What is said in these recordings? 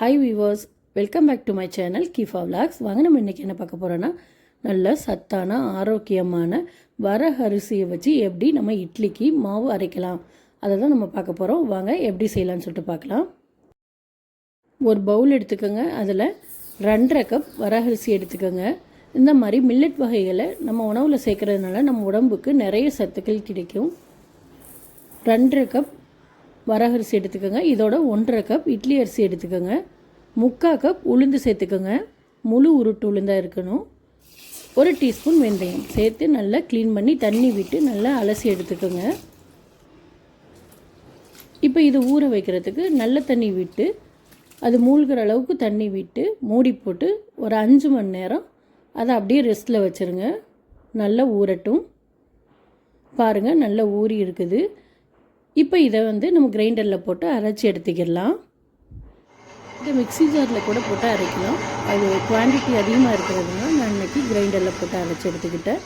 Hi viewers welcome back to my channel Keefa vlogs வாங்க நம்ம இன்றைக்கி என்ன பார்க்க போகிறோன்னா நல்ல சத்தான ஆரோக்கியமான வர அரிசியை வச்சு எப்படி நம்ம இட்லிக்கு மாவு அரைக்கலாம். அதை தான் நம்ம பார்க்க போகிறோம் வாங்க எப்படி செய்யலாம்னு சொல்லிட்டு பார்க்கலாம். ஒரு பவுல் எடுத்துக்கோங்க. அதில் ரெண்டரை கப் வரகரிசி எடுத்துக்கோங்க. இந்த மாதிரி மில்லட் வகைகளை நம்ம உணவில் சேர்க்கறதுனால நம்ம உடம்புக்கு நிறைய சத்துக்கள் கிடைக்கும். ரெண்டரை கப் வரகரிசி எடுத்துக்கோங்க. இதோட ஒன்றரை கப் இட்லி அரிசி எடுத்துக்கோங்க. முக்கால் கப் உளுந்து சேர்த்துக்கோங்க. முழு உருட்டு உளுந்தாக இருக்கணும். ஒரு டீஸ்பூன் வெந்தயம் சேர்த்து நல்லா க்ளீன் பண்ணி தண்ணி விட்டு நல்லா அலசி எடுத்துக்கோங்க. இப்போ இது ஊற வைக்கிறதுக்கு நல்ல தண்ணி விட்டு அது மூழ்கிற அளவுக்கு தண்ணி விட்டு மூடி போட்டு ஒரு அஞ்சு மணி நேரம் அதை அப்படியே ரெஸ்ட்டில் வச்சுருங்க. நல்லா ஊறட்டும். பாருங்கள் நல்லா ஊறி இருக்குது. இப்போ இதை வந்து நம்ம கிரைண்டரில் போட்டு அரைச்சி எடுத்துக்கிடலாம். இந்த மிக்ஸி ஜாரில் கூட போட்டு அரைக்கலாம். அது குவான்டிட்டி அதிகமாக இருக்கிறதுனால நான் இன்றைக்கி கிரைண்டரில் போட்டு அரைச்சி எடுத்துக்கிட்டேன்.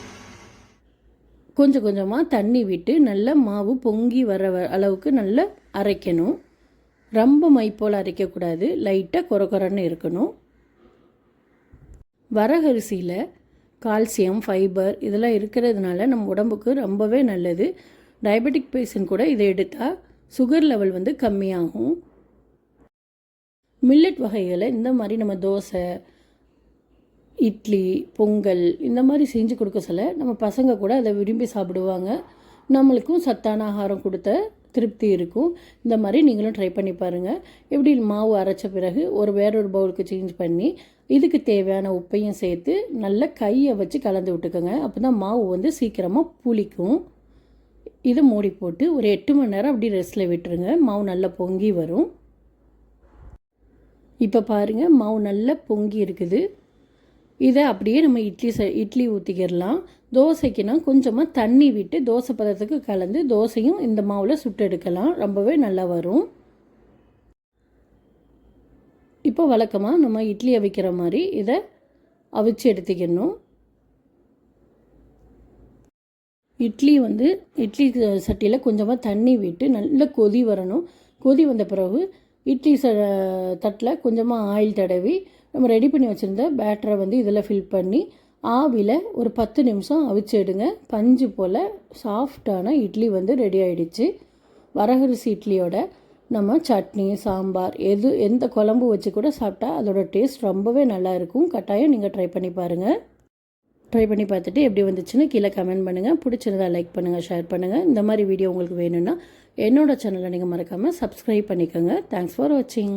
கொஞ்சம் கொஞ்சமாக தண்ணி விட்டு நல்லா மாவு பொங்கி வர அளவுக்கு நல்லா அரைக்கணும். ரொம்ப மை போல் அரைக்கக்கூடாது. லைட்டாக கொர கொரன்னு இருக்கணும். வரகரிசியில் கால்சியம் ஃபைபர் இதெல்லாம் இருக்கிறதுனால நம்ம உடம்புக்கு ரொம்பவே நல்லது. டயபெட்டிக் பேஷண்ட் கூட இதை எடுத்தால் சுகர் லெவல் வந்து கம்மியாகும். மில்லட் வகைகளை இந்த மாதிரி நம்ம தோசை இட்லி பொங்கல் இந்த மாதிரி செஞ்சு கொடுக்க சொல்ல நம்ம பசங்க கூட அதை விரும்பி சாப்பிடுவாங்க. நம்மளுக்கும் சத்தான ஆகாரம் கொடுத்த திருப்தி இருக்கும். இந்த மாதிரி நீங்களும் ட்ரை பண்ணி பாருங்கள் எப்படி மாவு அரைச்ச பிறகு ஒரு வேறொரு பவுலுக்கு சேஞ்ச் பண்ணி இதுக்கு தேவையான உப்பையும் சேர்த்து நல்லா கையை வச்சு கலந்து விட்டுக்கோங்க. அப்போ தான் மாவு வந்து சீக்கிரமாக புளிக்கும். இதை மூடி போட்டு ஒரு எட்டு மணி நேரம் அப்படி ரெஸ்ட்டில் விட்டுருங்க. மாவு நல்லா பொங்கி வரும். இப்போ பாருங்கள் மாவு நல்லா பொங்கி இருக்குது. இதை அப்படியே நம்ம இட்லி ச இட்லி ஊற்றிக்கிடலாம் தோசைக்குனா கொஞ்சமாக தண்ணி விட்டு தோசை பதத்துக்கு கலந்து தோசையும் இந்த மாவில் சுட்டு எடுக்கலாம். ரொம்பவே நல்லா வரும். இப்போ வழக்கமாக நம்ம இட்லி அவிக்கிற மாதிரி இதை அவிச்சு எடுத்துக்கணும் இட்லி வந்து இட்லி சட்டியில் கொஞ்சமாக தண்ணி விட்டு நல்ல கொதி வரணும். கொதி வந்த பிறகு இட்லி ச தட்டில் கொஞ்சமாக ஆயில் தடவி நம்ம ரெடி பண்ணி வச்சுருந்த பேட்டரை வந்து இதில் ஃபில் பண்ணி ஆவியில் ஒரு பத்து நிமிஷம் அவிச்சிடுங்க பஞ்சு போல் சாஃப்டான இட்லி வந்து ரெடி ஆகிடுச்சு வரகரிசி இட்லியோட நம்ம சட்னி சாம்பார் எது எந்த குழம்பு வச்சு கூட சாப்பிட்டா அதோட டேஸ்ட் ரொம்பவே நல்லாயிருக்கும் கட்டாயம் நீங்கள் ட்ரை பண்ணி பாருங்கள் ட்ரை பண்ணி பார்த்துட்டு எப்படி வந்துச்சுன்னு கீழே கமெண்ட் பண்ணுங்கள் பிடிச்சிருந்தா லைக் பண்ணுங்கள் ஷேர் பண்ணுங்கள் இந்த மாதிரி வீடியோ உங்களுக்கு வேணும்னா என்னோடய சேனலை நீங்கள் மறக்காமல் சப்ஸ்கிரைப் பண்ணிக்கோங்க. தேங்க்ஸ் ஃபார் வாட்சிங்